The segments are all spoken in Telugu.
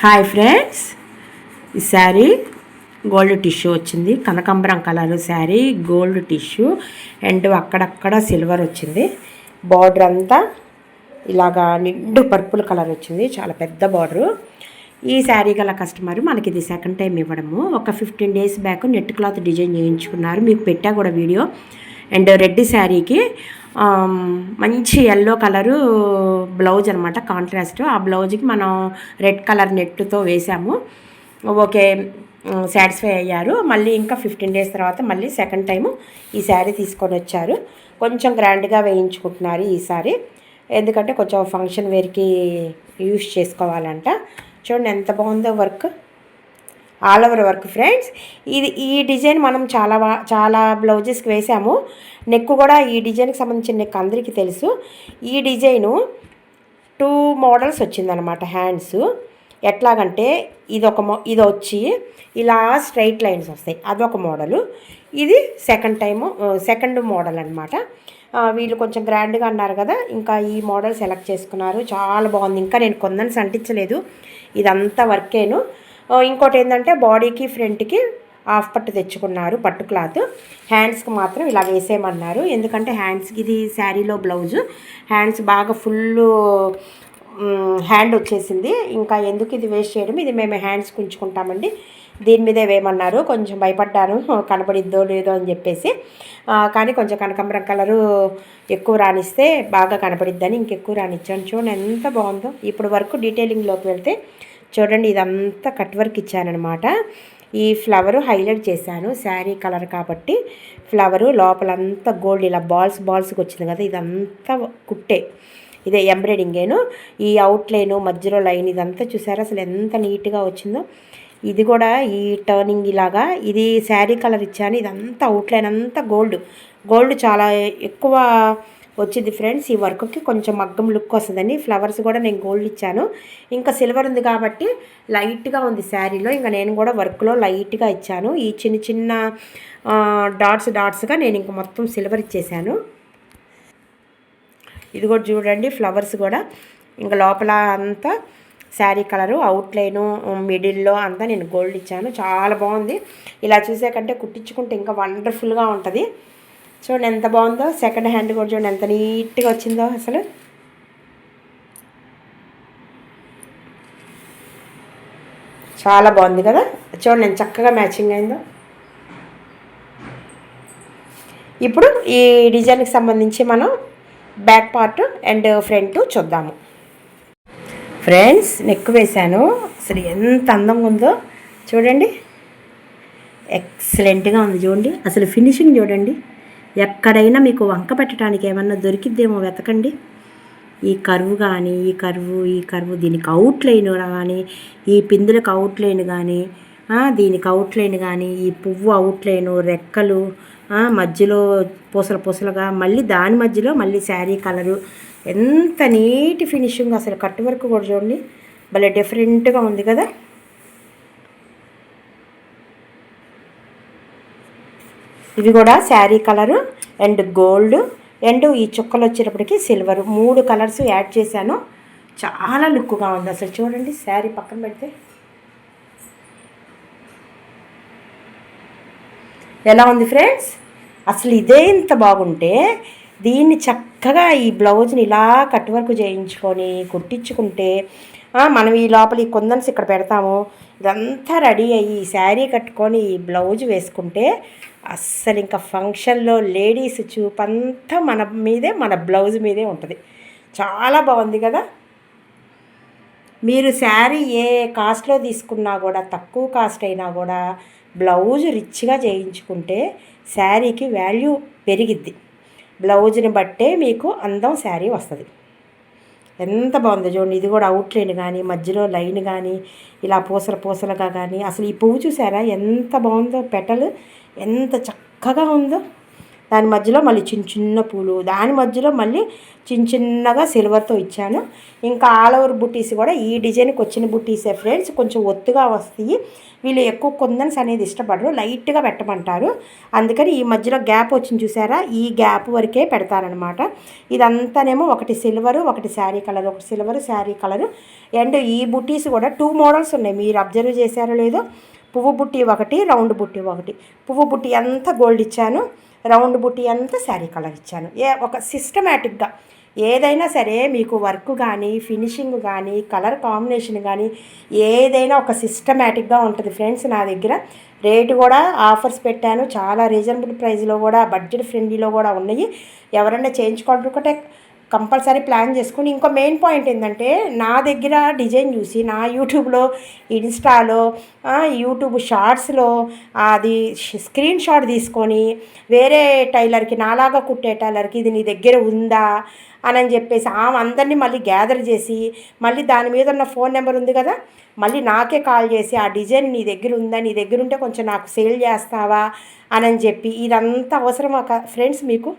హాయ్ ఫ్రెండ్స్ ఈ శారీ గోల్డ్ టిష్యూ వచ్చింది. కనకాంబరం colour sari gold tissue and అక్కడక్కడ సిల్వర్ వచ్చింది. బార్డర్ అంతా ఇలాగా నిండు పర్పుల్ కలర్ వచ్చింది. చాలా పెద్ద బార్డరు. ఈ శారీ గల కస్టమర్ మనకి ఇది సెకండ్ టైం ఇవ్వడము. ఒక fifteen days back net cloth design చేయించుకున్నారు. మీకు పెట్టా కూడా వీడియో. అండ్ రెడ్ శారీకి మంచి ఎల్లో కలరు బ్లౌజ్ అనమాట కాంట్రాస్ట్ ఆ బ్లౌజ్కి మనం రెడ్ కలర్ నెట్తో వేసాము. ఓకే సాటిస్ఫై అయ్యారు. మళ్ళీ ఇంకా ఫిఫ్టీన్ డేస్ తర్వాత మళ్ళీ సెకండ్ టైము ఈ శారీ తీసుకొని వచ్చారు. కొంచెం గ్రాండ్గా వేయించుకుంటున్నారు ఈసారి ఎందుకంటే కొంచెం ఫంక్షన్ వేర్కి యూస్ చేసుకోవాలంట. చూడండి ఎంత బాగుందో work all over work friends ఇది ఈ డిజైన్ మనం చాలా చాలా బ్లౌజెస్కి వేసాము. నెక్ కూడా ఈ డిజైన్కి సంబంధించిన నెక్ అందరికీ తెలుసు. ఈ డిజైను టూ మోడల్స్ వచ్చిందనమాట హ్యాండ్స్. ఎట్లాగంటే ఇది ఒక మో ఇది వచ్చి ఇలా స్ట్రైట్ లైన్స్ వస్తాయి. అదొక మోడలు. ఇది సెకండ్ టైము సెకండ్ మోడల్ అనమాట వీళ్ళు కొంచెం గ్రాండ్గా అన్నారు కదా ఇంకా ఈ మోడల్ సెలెక్ట్ చేసుకున్నారు. చాలా బాగుంది. ఇంకా నేను కొందని సంటించలేదు. ఇదంతా వర్కేను ఇంకోటి ఏంటంటే బాడీకి ఫ్రంట్కి హాఫ్ పట్టు తెచ్చుకున్నారు పట్టు క్లాత్. హ్యాండ్స్కి మాత్రం ఇలా వేసేయమన్నారు. ఎందుకంటే హ్యాండ్స్కి ఇది శారీలో బ్లౌజు. హ్యాండ్స్ బాగా ఫుల్ హ్యాండ్ వచ్చేసింది. ఇంకా ఎందుకు ఇది వేస్ట్ చేయడం? ఇది మేము హ్యాండ్స్కి ఉంచుకుంటామండి దీని మీదే వేయమన్నారు. కొంచెం భయపడ్డాను. కనపడిద్దో లేదో అని చెప్పేసి. కానీ కొంచెం కనకంబరం కలరు ఎక్కువ రానిస్తే బాగా కనపడిద్దని ఇంకెక్కువ రాణించాను చూడండి ఎంత బాగుందో. ఇప్పుడు వరకు డీటెయిలింగ్లోకి వెళ్తే చూడండి ఇదంతా కట్ వర్క్ ఇచ్చానమాట ఈ ఫ్లవర్ హైలైట్ చేశాను. శారీ కలర్ కాబట్టి ఫ్లవరు లోపలంతా గోల్డ్ ఇలా బాల్స్ బాల్స్కి వచ్చింది కదా ఇదంతా కుట్టే. ఇదే ఎంబ్రాయిడింగేను. ఈ అవుట్లైన్ మధ్యలో లైన్ ఇదంతా చూసారా అసలు ఎంత నీట్గా వచ్చిందో. ఇది కూడా ఈ టర్నింగ్ ఇలాగా ఇది శారీ కలర్ ఇచ్చాను. ఇదంతా అవుట్లైన్ అంతా గోల్డ్. గోల్డ్ చాలా ఎక్కువ వచ్చింది ఫ్రెండ్స్. ఈ వర్క్కి కొంచెం మగ్గం లుక్ వస్తుందని ఫ్లవర్స్ కూడా నేను గోల్డ్ ఇచ్చాను. ఇంకా సిల్వర్ ఉంది కాబట్టి లైట్గా ఉంది శారీలో. ఇంకా నేను కూడా వర్క్లో లైట్గా ఇచ్చాను. ఈ చిన్న చిన్న డాట్స్ డాట్స్గా నేను ఇంక మొత్తం సిల్వర్ ఇచ్చేసాను. ఇది కూడా చూడండి ఫ్లవర్స్ కూడా. ఇంకా లోపల అంతా శారీ కలరు అవుట్లైను మిడిల్లో అంతా నేను గోల్డ్ ఇచ్చాను. చాలా బాగుంది. ఇలా చూసే కంటే కుట్టించుకుంటే ఇంకా వండర్ఫుల్గా ఉంటుంది. చూడండి ఎంత బాగుందో. సెకండ్ హ్యాండ్ కూడా చూడండి ఎంత నీట్గా వచ్చిందో అసలు. చాలా బాగుంది కదా. చూడండి ఎంత చక్కగా మ్యాచింగ్ అయిందో. ఇప్పుడు ఈ డిజైన్కి సంబంధించి మనం బ్యాక్ పార్ట్ అండ్ ఫ్రంట్ చూద్దాము. ఫ్రెండ్స్ నెక్ వేశాను. అసలు ఎంత అందంగా ఉందో చూడండి. ఎక్సలెంట్గా ఉంది చూడండి. అసలు ఫినిషింగ్ చూడండి. ఎక్కడైనా మీకు వంక పెట్టడానికి ఏమన్నా దొరికిద్దేమో వెతకండి. ఈ కర్వ్ కానీ ఈ కర్వ్ ఈ కర్వ్ దీనికి అవుట్లైన్ కానీ ఈ పిందులకు అవుట్లైన్ కానీ దీనికి అవుట్లైన్ కానీ ఈ పువ్వు అవుట్లైన్ రెక్కలు మధ్యలో పూసలు పూసలుగా మళ్ళీ దాని మధ్యలో మళ్ళీ శారీ కలరు ఎంత నీట్ ఫినిషింగ్ అసలు కట్ వర్క్ కూడా చూడండి. భలే డిఫరెంట్గా ఉంది కదా. ఇవి కూడా sari colour and gold. And ఈ చుక్కలు వచ్చేటప్పటికి సిల్వర్. మూడు కలర్స్ యాడ్ చేశాను. చాలా లుక్గా ఉంది అసలు. చూడండి శారీ పక్కన పెడితే. ఎలా ఉంది ఫ్రెండ్స్? అసలు ఇదే ఇంత బాగుంటే దీన్ని చక్కగా ఈ బ్లౌజ్ని ఇలా కట్ వర్క్ చేయించుకొని కుట్టించుకుంటే మనం ఈ లోపల ఈ కొందన్స్ ఇక్కడ పెడతాము. ఇదంతా రెడీ అయ్యి ఈ శారీ కట్టుకొని ఈ బ్లౌజ్ వేసుకుంటే అస్సలు ఇంకా ఫంక్షన్లో లేడీస్ చూపంతా మన మీదే మన బ్లౌజ్ మీదే ఉంటుంది. చాలా బాగుంది కదా? మీరు శారీ ఏ కాస్ట్లో తీసుకున్నా కూడా తక్కువ కాస్ట్ అయినా కూడా బ్లౌజ్ రిచ్గా చేయించుకుంటే శారీకి వాల్యూ పెరిగిద్ది. బ్లౌజ్ని బట్టే మీకు అందం శారీ వస్తుంది. ఎంత బాగుందో చూడండి. ఇది కూడా అవుట్లైన్ కానీ మధ్యలో లైన్ కానీ ఇలా పూసల పూసలుగా కానీ అసలు ఈ పువ్వు చూసారా? ఎంత బాగుందో పెటలు ఎంత చక్కగా ఉందో. దాని మధ్యలో మళ్ళీ చిన్న చిన్న పూలు దాని మధ్యలో మళ్ళీ చిన్న చిన్నగా సిల్వర్తో ఇచ్చాను. ఇంకా ఆల్ ఓవర్ బుట్టీస్ కూడా ఈ డిజైన్కి వచ్చిన బుట్టీసే ఫ్రెండ్స్ కొంచెం ఒత్తుగా వస్తాయి. వీళ్ళు ఎక్కువ కొందన్స్ అనేది ఇష్టపడరు. లైట్గా పెట్టమంటారు. అందుకని ఈ మధ్యలో గ్యాప్ వచ్చింది చూసారా? ఈ గ్యాప్ వరకే పెడతారనమాట ఇదంతానేమో ఒకటి సిల్వరు ఒకటి శారీ కలర్ ఒకటి సిల్వర్ శారీ కలరు అండ్ ఈ బుట్టీస్ కూడా టూ మోడల్స్ ఉన్నాయి. మీరు అబ్జర్వ్ చేశారో లేదో పువ్వు బుట్టి ఒకటి రౌండ్ బుట్టి ఒకటి. పువ్వు బుట్టి అంతా గోల్డ్ ఇచ్చాను రౌండ్ బుట్టి అంతా శారీ కలర్ ఇచ్చాను. ఏ ఒక సిస్టమేటిక్గా ఏదైనా సరే మీకు వర్క్ కానీ ఫినిషింగ్ కానీ కలర్ కాంబినేషన్ కానీ ఏదైనా ఒక సిస్టమేటిక్గా ఉంటుంది ఫ్రెండ్స్ నా దగ్గర. రేటు కూడా ఆఫర్స్ పెట్టాను. చాలా రీజనబుల్ ప్రైస్లో కూడా బడ్జెట్ ఫ్రెండ్లీలో కూడా ఉన్నాయి. ఎవరైనా చేయించుకోవాలనుకుంటే కంపల్సరీ ప్లాన్ చేసుకుని ఇంకో మెయిన్ పాయింట్ ఏంటంటే నా దగ్గర డిజైన్ చూసి నా యూట్యూబ్లో ఇన్స్టాలో యూట్యూబ్ షార్ట్స్లో అది స్క్రీన్ షాట్ తీసుకొని వేరే టైలర్కి నాలాగా కుట్టే టైలర్కి ఇది నీ దగ్గర ఉందా అని చెప్పేసి ఆమె అందరినీ మళ్ళీ గ్యాదర్ చేసి మళ్ళీ దాని మీద ఉన్న ఫోన్ నెంబర్ ఉంది కదా మళ్ళీ నాకే కాల్ చేసి ఆ డిజైన్ నీ దగ్గర ఉందా? నీ దగ్గర ఉంటే కొంచెం నాకు సేల్ చేస్తావా? అని చెప్పి ఇదంతా అవసరం ఫ్రెండ్స్ మీకు?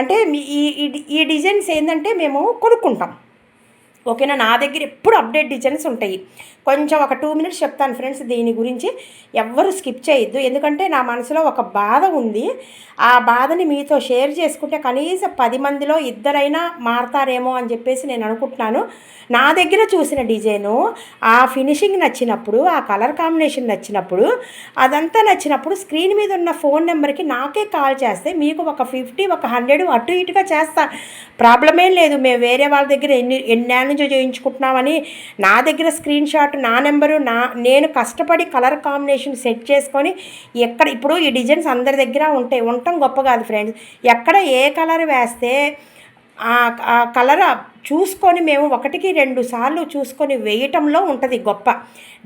అంటే మీ ఈ ఈ డిజైన్స్ ఏంటంటే మేము కొనుక్కుంటాం. ఓకేనా? నా దగ్గర ఎప్పుడు అప్డేట్ డిజైన్స్ ఉంటాయి. కొంచెం ఒక టూ మినిట్స్ చెప్తాను ఫ్రెండ్స్ దీని గురించి. ఎవ్వరు స్కిప్ చేయొద్దు. ఎందుకంటే నా మనసులో ఒక బాధ ఉంది. ఆ బాధని మీతో షేర్ చేసుకుంటే కనీసం పది మందిలో ఇద్దరైనా మారతారేమో అని చెప్పేసి నేను అనుకుంటున్నాను. నా దగ్గర చూసిన డిజైను ఆ ఫినిషింగ్ నచ్చినప్పుడు ఆ కలర్ కాంబినేషన్ నచ్చినప్పుడు అదంతా నచ్చినప్పుడు స్క్రీన్ మీద ఉన్న ఫోన్ నెంబర్కి నాకే కాల్ చేస్తే మీకు ఒక ఫిఫ్టీ ఒక హండ్రెడ్ అటు ఇటుగా చేస్తా. ప్రాబ్లమేం లేదు. మేము వేరే వాళ్ళ దగ్గర ఎన్ని ఎన్నేళ్ళ నుంచి చేయించుకుంటున్నామని నా దగ్గర స్క్రీన్ షాట్ నా నెంబరు నా నేను కష్టపడి కలర్ కాంబినేషన్ సెట్ చేసుకొని ఎక్కడ ఇప్పుడు ఈ డిజైన్స్ అందరి దగ్గర ఉంటాయి. ఉండటం గొప్ప కాదు ఫ్రెండ్స్. ఎక్కడ ఏ కలర్ వేస్తే ఆ కలర్ చూసుకొని మేము ఒకటికి రెండు సార్లు చూసుకొని వేయటంలో ఉంటుంది గొప్ప.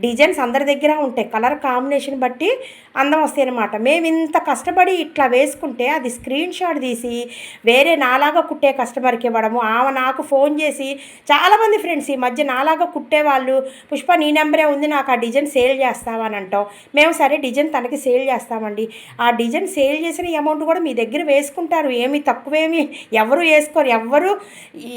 డిజైన్స్ అందరి దగ్గర ఉంటాయి. కలర్ కాంబినేషన్ బట్టి అందం వస్తాయి అనమాట మేము ఇంత కష్టపడి ఇట్లా వేసుకుంటే అది స్క్రీన్ షాట్ తీసి వేరే నాలాగా కుట్టే కస్టమర్కి ఇవ్వడము ఆమె నాకు ఫోన్ చేసి చాలామంది ఫ్రెండ్స్ ఈ మధ్య నాలాగా కుట్టే వాళ్ళు పుష్ప నీ నెంబరే ఉంది నాకు ఆ డిజైన్ సేల్ చేస్తావా అని అంటాం. మేము సరే డిజైన్ తనకి సేల్ చేస్తామండి. ఆ డిజైన్ సేల్ చేసిన అమౌంట్ కూడా మీ దగ్గర వేసుకుంటారు. ఏమి తక్కువేమి ఎవరు వేసుకోరు. ఎవ్వరు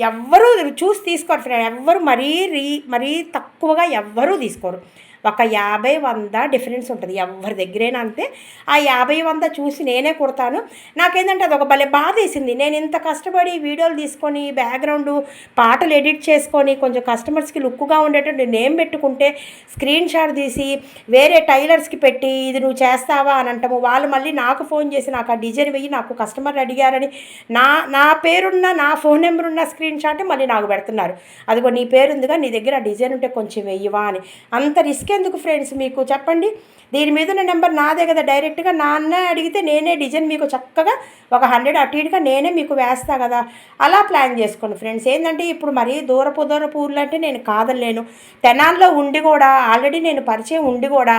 ఎవ్వరు చూసి తీసుకోరు ఫ్రెండ్. ఎవ్వరు మరీ రీ మరీ తక్కువగా ఎవ్వరూ తీసుకోరు. ఒక యాభై వంద డిఫరెన్స్ ఉంటుంది. ఎవరి దగ్గరైనా అంతే. ఆ యాభై వంద చూసి నేనే కుడతాను. నాకేంటంటే అది ఒక భలే బాధ వేసింది. నేను ఇంత కష్టపడి వీడియోలు తీసుకొని బ్యాక్గ్రౌండ్ పాటలు ఎడిట్ చేసుకొని కొంచెం కస్టమర్స్కి లుక్గా ఉండేటట్టు నేమ్ పెట్టుకుంటే స్క్రీన్ షాట్ తీసి వేరే టైలర్స్కి పెట్టి ఇది నువ్వు చేస్తావా? అని అంటాము. వాళ్ళు మళ్ళీ నాకు ఫోన్ చేసి నాకు ఆ డిజైన్ వెయ్యి నాకు కస్టమర్ అడిగారని. నా నా పేరున్న నా ఫోన్ నెంబర్ ఉన్న స్క్రీన్ షాట్ మళ్ళీ నాకు పెడుతున్నారు. అదిగో నీ పేరు ఉందిగా నీ దగ్గర ఆ డిజైన్ ఉంటే కొంచెం వెయ్యవా అని. అంత రిస్క్ ఎందుకు ఫ్రెండ్స్ మీకు? చెప్పండి. దీని మీద ఉన్న నెంబర్ నాదే కదా డైరెక్ట్గా నాన్న అడిగితే నేనే డిజైన్ మీకు చక్కగా ఒక హండ్రెడ్ అటు ఇటుగా నేనే మీకు వేస్తా కదా. అలా ప్లాన్ చేసుకోండి ఫ్రెండ్స్ ఏంటంటే ఇప్పుడు మరీ దూరపు దూరపు ఊర్లు అంటే నేను కాదలేను తెనాల్లో ఉండి కూడా ఆల్రెడీ నేను పరిచయం ఉండి కూడా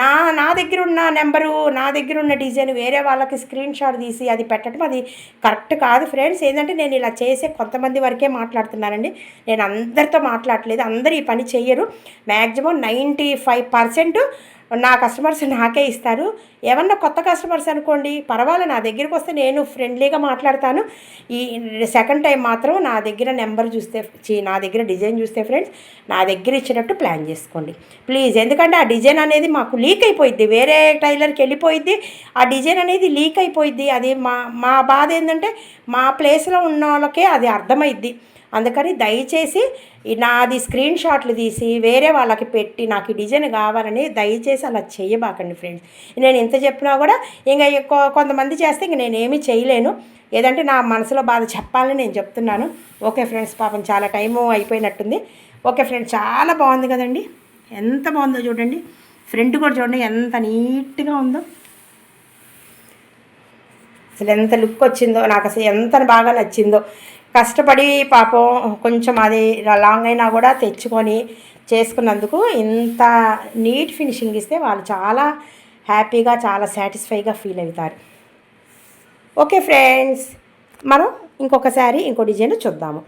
నా నా దగ్గర ఉన్న నెంబరు నా దగ్గర ఉన్న డిజైన్ వేరే వాళ్ళకి స్క్రీన్ షాట్ తీసి అది పెట్టడం అది కరెక్ట్ కాదు ఫ్రెండ్స్ ఏంటంటే నేను ఇలా చేసే కొంతమంది వరకే మాట్లాడుతున్నానండి నేను అందరితో మాట్లాడలేదు అందరు ఈ పని చెయ్యరు. మ్యాక్సిమం నైంటీ ఫైవ్ పర్సెంట్ నా కస్టమర్స్ నాకే ఇస్తారు. ఏమన్నా కొత్త కస్టమర్స్ అనుకోండి పర్వాలేదు నా దగ్గరికి వస్తే నేను ఫ్రెండ్లీగా మాట్లాడతాను. ఈ సెకండ్ టైం మాత్రం నా దగ్గర నెంబర్ చూస్తే నా దగ్గర డిజైన్ చూస్తే ఫ్రెండ్స్ నా దగ్గర ఇచ్చినట్టు ప్లాన్ చేసుకోండి. ప్లీజ్ ఎందుకంటే ఆ డిజైన్ అనేది మాకు లీక్ అయిపోయింది వేరే టైలర్కి వెళ్ళిపోయిద్ది ఆ డిజైన్ అనేది లీక్ అయిపోయింది అది మా మా బాధ ఏంటంటే మా ప్లేస్లో ఉన్న వాళ్ళకే అది అర్థమైద్ది. అందుకని దయచేసి నాది స్క్రీన్ షాట్లు తీసి వేరే వాళ్ళకి పెట్టి నాకు ఈ డిజైన్ కావాలని దయచేసి అలా చేయబాకండి ఫ్రెండ్స్. నేను ఎంత చెప్పినా కూడా ఇంకా కొంతమంది చేస్తే ఇంక నేనేమీ చేయలేను. ఏదంటే నా మనసులో బాధ చెప్పాలని నేను చెప్తున్నాను. ఓకే ఫ్రెండ్స్ పాపం చాలా టైము అయిపోయినట్టుంది. ఓకే ఫ్రెండ్స్ చాలా బాగుంది కదండి. ఎంత బాగుందో చూడండి. ఫ్రంట్ కూడా చూడండి ఎంత నీట్గా ఉందో. అసలు ఎంత లుక్ వచ్చిందో నాకు అసలు ఎంత బాగా నచ్చిందో. కష్టపడి పాపం కొంచెం అది లాంగ్ అయినా కూడా తెచ్చుకొని చేసుకున్నందుకు ఇంత నీట్ ఫినిషింగ్ ఇస్తే వాళ్ళు చాలా హ్యాపీగా చాలా సాటిస్ఫైగా ఫీల్ అవుతారు. ఓకే ఫ్రెండ్స్ మనం ఇంకొకసారి ఇంకో డిజైన్ చూద్దాము.